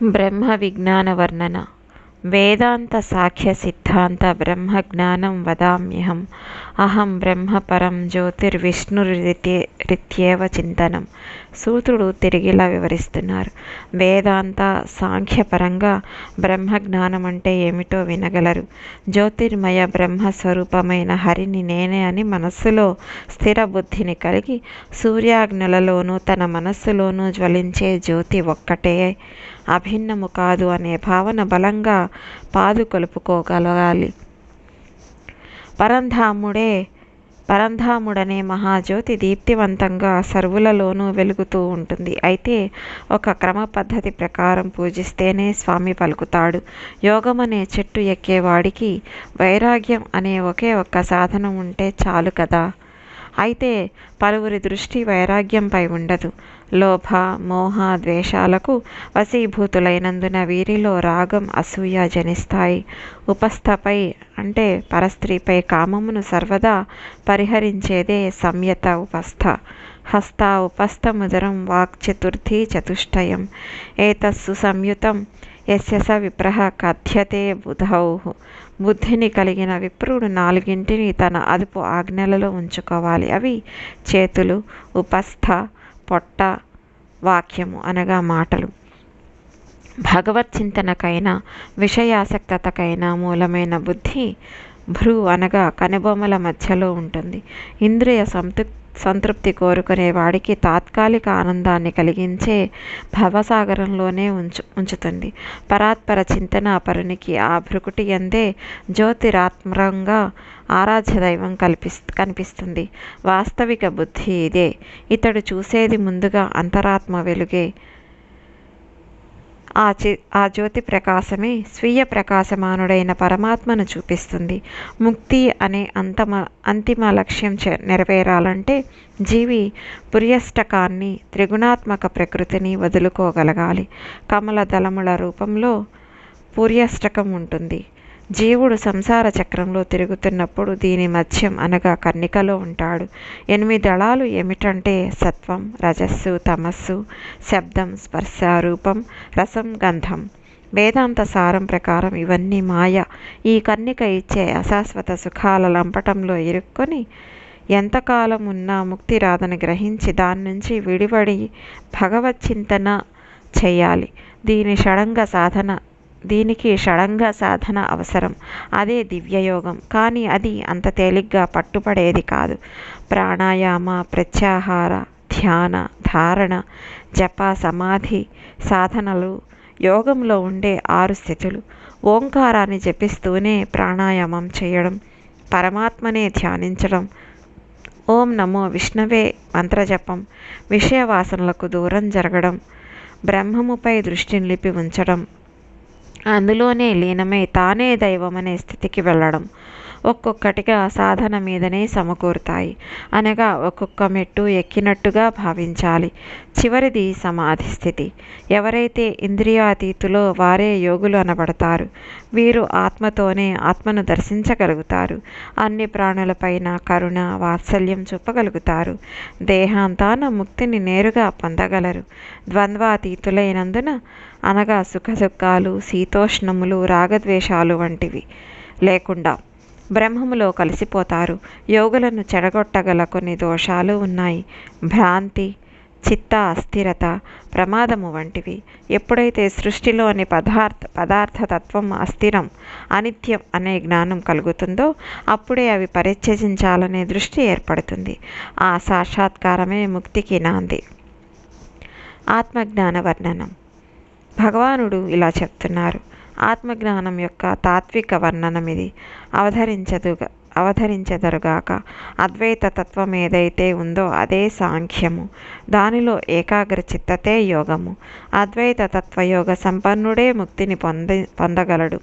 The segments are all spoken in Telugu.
బ్రహ్మ విజ్ఞాన వర్ణన వేదాంత సాఖ్య సిద్ధాంత బ్రహ్మ జ్ఞానం వదామ్యహం అహం బ్రహ్మ పరం జ్యోతిర్విష్ణురిత్యేవ చింతనం. సూత్రుడు తిరిగిలా వివరిస్తున్నారు. వేదాంత సాంఖ్యపరంగా బ్రహ్మ జ్ఞానం అంటే ఏమిటో వినగలరు. జ్యోతిర్మయ బ్రహ్మస్వరూపమైన హరిని నేనే అని మనస్సులో స్థిర బుద్ధిని కలిగి సూర్యాగ్నులలోనూ తన మనస్సులోనూ జ్వలించే జ్యోతి ఒక్కటే. అభిన్నము కాదు అనే భావన బలంగా పాదు కలుపుకోగలగాలి పరంధాముడే పరంధాముడనే మహాజ్యోతి దీప్తివంతంగా సర్వులలోనూ వెలుగుతూ ఉంటుంది. అయితే ఒక క్రమ పద్ధతి ప్రకారం పూజిస్తేనే స్వామి పలుకుతాడు. యోగం అనే చెట్టు ఎక్కేవాడికి వైరాగ్యం అనే ఒకే ఒక్క సాధనం ఉంటే చాలు కదా. అయితే పలువురి దృష్టి వైరాగ్యంపై ఉండదు. లోభ మోహ ద్వేషాలకు వశీభూతులైనందున వీరిలో రాగం అసూయ జనిస్తాయి. ఉపస్థపై అంటే పరస్త్రీపై కామమును సర్వదా పరిహరించేదే సంయత ఉపస్థ. హస్త ఉపస్థముదరం వాక్ చతుర్థి చతుష్టయం. ఏతస్సు సంయుతం యస్య స విప్రహ కథ్యతే బుధౌ. బుద్ధిని కలిగిన విప్రుడు నాలుగింటిని తన అదుపు ఆజ్ఞలలో ఉంచుకోవాలి. అవి చేతులు ఉపస్థ పొట్ట వాక్యము అనగా మాటలు. భగవత్ చింతనకైనా విషయాసక్తతకైనా మూలమైన బుద్ధి భ్రూ అనగా కనుబొమ్మల మధ్యలో ఉంటుంది. ఇంద్రియ సంతృప్తి సంతృప్తి కోరుకునే వాడికి తాత్కాలిక ఆనందాన్ని కలిగించే భవసాగరంలోనే ఉంచు ఉంచుతుంది. పరాత్పర చింతన పరునికి ఆ భృకుటి ఎందే జ్యోతిరాత్మరంగా ఆరాధ్య దైవం కల్పిస్ కనిపిస్తుంది. వాస్తవిక బుద్ధి ఇదే. ఇతడు చూసేది ముందుగా అంతరాత్మ వెలుగే. ఆ చి ఆ జ్యోతి ప్రకాశమే స్వీయ ప్రకాశమానుడైన పరమాత్మను చూపిస్తుంది. ముక్తి అనే అంతమ అంతిమ లక్ష్యం నెరవేరాలంటే జీవి పుర్యష్టకాన్ని త్రిగుణాత్మక ప్రకృతిని వదులుకోగలగాలి. కమల దళముల రూపంలో పుర్యష్టకం ఉంటుంది. జీవుడు సంసార చక్రంలో తిరుగుతున్నప్పుడు దీని మధ్యం అనగా కన్నికలో ఉంటాడు. ఎనిమిది దళాలు ఏమిటంటే సత్వం రజస్సు తమస్సు శబ్దం స్పర్శ రూపం రసం గంధం. వేదాంత సారం ప్రకారం ఇవన్నీ మాయ. ఈ కన్నిక ఇచ్చే అశాశ్వత సుఖాల లంపటంలో ఇరుక్కొని ఎంతకాలం ఉన్నా ముక్తి రాదని గ్రహించి దాని నుంచి విడిపడి భగవత్ చింతన చేయాలి. దీని షడంగ సాధన దీనికి షడంగ సాధన అవసరం. అదే దివ్యయోగం. కానీ అది అంత తేలిగ్గా పట్టుపడేది కాదు. ప్రాణాయామ ప్రత్యాహార ధ్యాన ధారణ జప సమాధి సాధనలు యోగంలో ఉండే ఆరు స్థితులు. ఓంకారాన్ని జపిస్తూనే ప్రాణాయామం చేయడం పరమాత్మనే ధ్యానించడం. ఓం నమో విష్ణవే మంత్రజపం. విషయవాసనలకు దూరం జరగడం. బ్రహ్మముపై దృష్టి నిలిపి ఉంచడం. అందులోనే లీనమై తానే దైవమనే స్థితికి వెళ్ళడం ఒక్కొక్కటిగా సాధన మీదనే సమకూరుతాయి. అనగా ఒక్కొక్క మెట్టు ఎక్కినట్టుగా భావించాలి. చివరిది సమాధి స్థితి. ఎవరైతే ఇంద్రియాతీతులో వారే యోగులు అనబడతారు వీరు ఆత్మతోనే ఆత్మను దర్శించగలుగుతారు. అన్ని ప్రాణులపైన కరుణ వాత్సల్యం చూపగలుగుతారు. దేహాంతాన ముక్తిని నేరుగా పొందగలరు. ద్వంద్వాతీతులైనందున అనగా సుఖదుఖాలు శీతోష్ణములు రాగద్వేషాలు వంటివి లేకుండా బ్రహ్మములో కలిసిపోతారు. యోగులను చెడగొట్టగల కొన్ని దోషాలు ఉన్నాయి. భ్రాంతి చిత్త అస్థిరత ప్రమాదము వంటివి. ఎప్పుడైతే సృష్టిలోని పదార్థ పదార్థతత్వం అస్థిరం అనిత్యం అనే జ్ఞానం కలుగుతుందో అప్పుడే అవి పరిత్యజించాలనే దృష్టి ఏర్పడుతుంది. ఆ సాక్షాత్కారమే ముక్తికి నాంది. ఆత్మజ్ఞాన వర్ణనం భగవానుడు ఇలా చెప్తున్నారు. ఆత్మజ్ఞానం యొక్క తాత్విక వర్ణనం ఇది. అవధరించదుగా అవధరించెదరుగాక అద్వైత తత్వం ఏదైతే ఉందో అదే సాంఖ్యము. దానిలో ఏకాగ్ర చిత్తతే యోగము. అద్వైత తత్వయోగ సంపన్నుడే ముక్తిని పొంది పొందగలడు.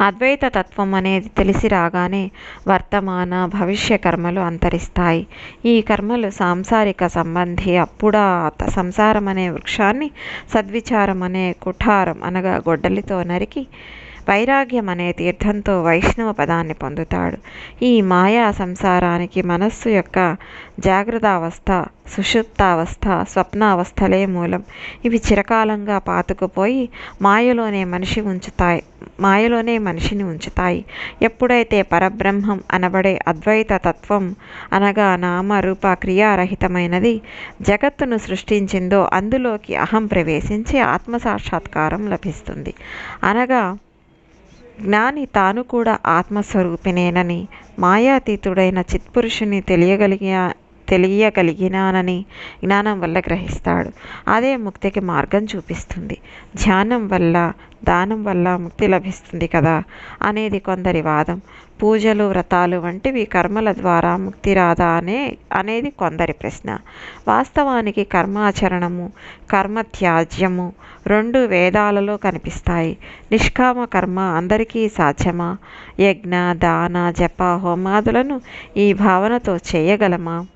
అద్వైత తత్వం అనేది తెలిసి రాగానే వర్తమాన భవిష్య కర్మలు అంతరిస్తాయి. ఈ కర్మలు సాంసారిక సంబంధి అప్పుడా సంసారం అనే వృక్షాన్ని సద్విచారం అనే కుఠారం అనగా గొడ్డలితో నరికి వైరాగ్యం అనే తీర్థంతో వైష్ణవ పదాన్ని పొందుతాడు. ఈ మాయా సంసారానికి మనస్సు యొక్క జాగ్రత్తావస్థ సుషుప్తావస్థ స్వప్నావస్థలే మూలం. ఇవి చిరకాలంగా పాతుకుపోయి మాయలోనే మనిషి ఉంచుతాయి మాయలోనే మనిషిని ఉంచుతాయి. ఎప్పుడైతే పరబ్రహ్మం అనబడే అద్వైత తత్వం అనగా నామ రూప క్రియారహితమైనది జగత్తును సృష్టించిందో అందులోకి అహం ప్రవేశించి ఆత్మసాక్షాత్కారం లభిస్తుంది. అనగా జ్ఞాని తాను కూడా ఆత్మస్వరూపినేనని మాయాతీతుడైన చిత్పురుషుని తెలియగలిగా తెలియగలిగినానని జ్ఞానం వల్ల గ్రహిస్తాడు. అదే ముక్తికి మార్గం చూపిస్తుంది. ధ్యానం వల్ల దానం వల్ల ముక్తి లభిస్తుంది కదా అనేది కొందరి వాదం. పూజలు వ్రతాలు వంటివి కర్మల ద్వారా ముక్తి రాదా అనే అనేది కొందరి ప్రశ్న. వాస్తవానికి కర్మాచరణము కర్మ త్యాజ్యము రెండు వేదాలలో కనిపిస్తాయి. నిష్కామ కర్మ అందరికీ సాధ్యమా? యజ్ఞ దాన జప హోమాదులను ఈ భావనతో చేయగలమా?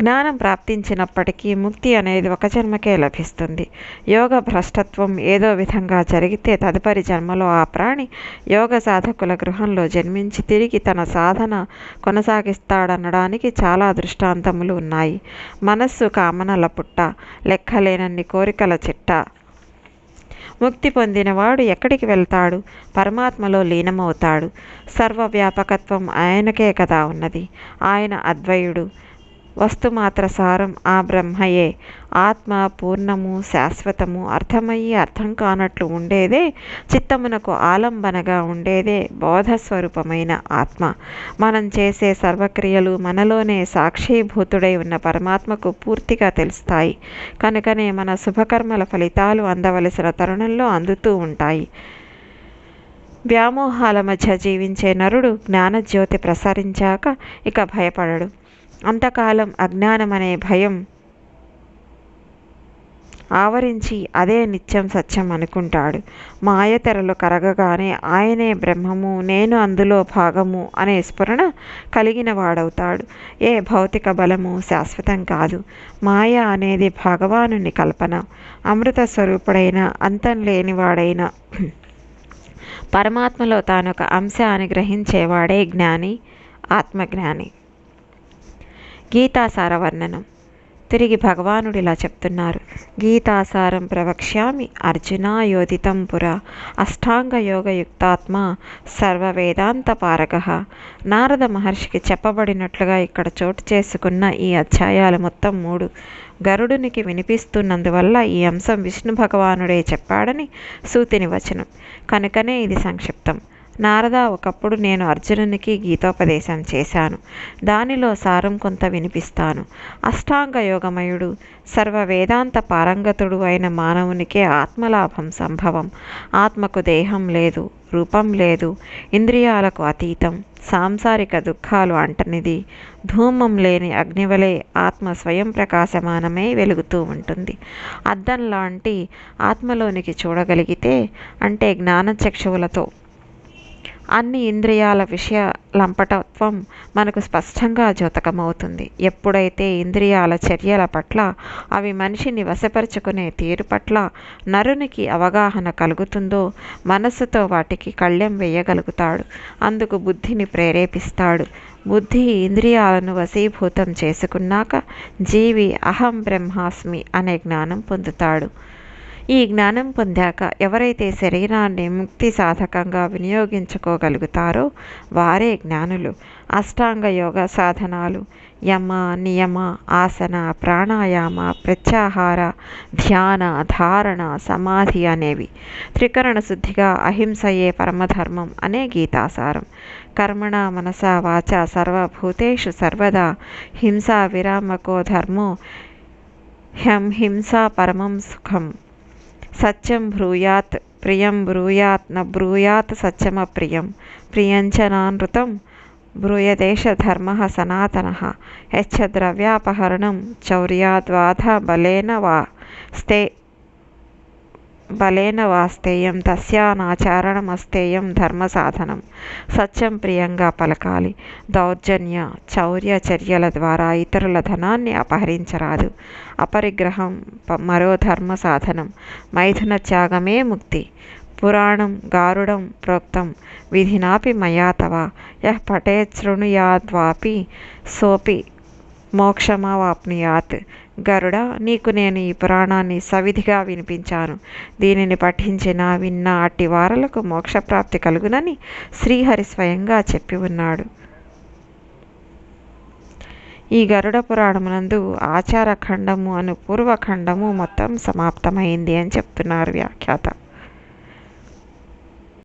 జ్ఞానం ప్రాప్తించినప్పటికీ ముక్తి అనేది ఒక జన్మకే లభిస్తుంది. యోగ భ్రష్టత్వం ఏదో విధంగా జరిగితే తదుపరి జన్మలో ఆ ప్రాణి యోగ సాధకుల గృహంలో జన్మించి తిరిగి తన సాధన కొనసాగిస్తాడనడానికి చాలా దృష్టాంతములు ఉన్నాయి. మనస్సు కామనల పుట్ట లెక్కలేనన్ని కోరికల చిట్ట. ముక్తి పొందినవాడు ఎక్కడికి వెళ్తాడు? పరమాత్మలో లీనమవుతాడు. సర్వవ్యాపకత్వం ఆయనకే కదా ఉన్నది. ఆయన అద్వయుడు. వస్తుమాత్ర సారం ఆ బ్రహ్మయే. ఆత్మ పూర్ణము శాశ్వతము అర్థమయ్యి అర్థం కానట్లు ఉండేదే చిత్తమునకు ఆలంబనగా ఉండేదే బోధస్వరూపమైన ఆత్మ. మనం చేసే సర్వక్రియలు మనలోనే సాక్షీభూతుడై ఉన్న పరమాత్మకు పూర్తిగా తెలుస్తాయి. కనుకనే మన శుభకర్మల ఫలితాలు అందవలసిన తరుణంలో అందుతూ ఉంటాయి. వ్యామోహాల మధ్య జీవించే నరుడు జ్ఞానజ్యోతి ప్రసరించాక ఇక భయపడడు. అంతకాలం అజ్ఞానం అనే భయం ఆవరించి అదే నిత్యం సత్యం అనుకుంటాడు. మాయ తెరలు కరగగానే ఆయనే బ్రహ్మము నేను అందులో భాగము అనే స్ఫురణ కలిగిన వాడవుతాడు. ఏ భౌతిక బలము శాశ్వతం కాదు. మాయ అనేది భగవానుని కల్పన. అమృత స్వరూపుడైన అంతం లేనివాడైన పరమాత్మలో తానొక అంశ అని గ్రహించేవాడే జ్ఞాని ఆత్మజ్ఞాని. గీతాసార వర్ణనం తిరిగి భగవానుడు ఇలా చెప్తున్నారు. గీతాసారం ప్రవక్ష్యామి అర్జున యోధితం పుర అష్టాంగ యోగయుక్తాత్మ సర్వవేదాంత పారగ. నారద మహర్షికి చెప్పబడినట్లుగా ఇక్కడ చోటు చేసుకున్న ఈ అధ్యాయాలు మొత్తం మూడు. గరుడునికి వినిపిస్తున్నందువల్ల ఈ అంశం విష్ణు భగవానుడే చెప్పాడని సూతిని వచనం. కనుకనే ఇది సంక్షిప్తం. నారద ఒకప్పుడు నేను అర్జునునికి గీతోపదేశం చేశాను. దానిలో సారం కొంత వినిపిస్తాను. అష్టాంగ యోగమయుడు సర్వ వేదాంత పారంగతుడు అయిన మానవునికే ఆత్మలాభం సంభవం. ఆత్మకు దేహం లేదు రూపం లేదు ఇంద్రియాలకు అతీతం సాంసారిక దుఃఖాలు అంటనిది. ధూమం లేని అగ్నివలే ఆత్మ స్వయం ప్రకాశమానమై వెలుగుతూ ఉంటుంది. అద్దం లాంటి ఆత్మలోనికి చూడగలిగితే అంటే జ్ఞానచక్షువులతో అన్ని ఇంద్రియాల విషయ లంపటత్వం మనకు స్పష్టంగా ద్యోతకమవుతుంది ఎప్పుడైతే ఇంద్రియాల చర్యల పట్ల అవి మనిషిని వశపరుచుకునే తీరు పట్ల నరునికి అవగాహన కలుగుతుందో మనస్సుతో వాటికి కళ్ళెం వేయగలుగుతాడు. అందుకు బుద్ధిని ప్రేరేపిస్తాడు. బుద్ధి ఇంద్రియాలను వశీభూతం చేసుకున్నాక జీవి అహం బ్రహ్మాస్మి అనే జ్ఞానం పొందుతాడు. ఈ జ్ఞానం పొందాక ఎవరైతే శరీరాన్ని ముక్తి సాధకంగా వినియోగించుకోగలుగుతారో వారే జ్ఞానులు. అష్టాంగ యోగ సాధనాలు యమ నియమ ఆసన ప్రాణాయామ ప్రత్యాహార ధ్యాన ధారణ సమాధి అనేవి. త్రికరణ శుద్ధిగా అహింసయే పరమధర్మం అనే గీతాసారం. కర్మణ మనస వాచ సర్వభూతేషు సర్వదా హింసా విరామకో ధర్మో హ్యం హింసా పరమం సుఖం. సత్యం బ్రూయాత్ ప్రియం బ్రూయాత్ న బ్రూయాత్ సత్యమప్రియం. ప్రియంచ నానృతం బ్రూయదేశ సనాతన. యచ్చ ద్రవ్యాపహరణం చౌర్యాద్వాధ బలేన వా. స్తే బలేన వాస్తేయం తస్యానాచారణమస్తేయం ధర్మ సాధనం సత్యం ప్రియంగా పలకాలి. దౌర్జన్య చౌర్య చర్యల ద్వారా ఇతరుల ధనాన్ని అపహరించరాదు. అపరిగ్రహం మరో ధర్మ సాధనం మైథున త్యాగమే ముక్తి. పురాణం గారుడం ప్రోక్తం. విధినాపి మయా తవ. యః పఠేత్ శృణుయాద్వాపి సోపి మోక్షమావాప్నుయాత్. గరుడ నీకు నేను ఈ పురాణాన్ని సవిధిగా వినిపించాను. దీనిని పఠించిన విన్న అట్టి వారలకు మోక్షప్రాప్తి కలుగునని శ్రీహరి స్వయంగా చెప్పి ఉన్నాడు. ఈ గరుడ పురాణమునందు ఆచార ఖండము అను పూర్వఖండము మొత్తం సమాప్తమైంది అని చెప్తున్నారు వ్యాఖ్యాత.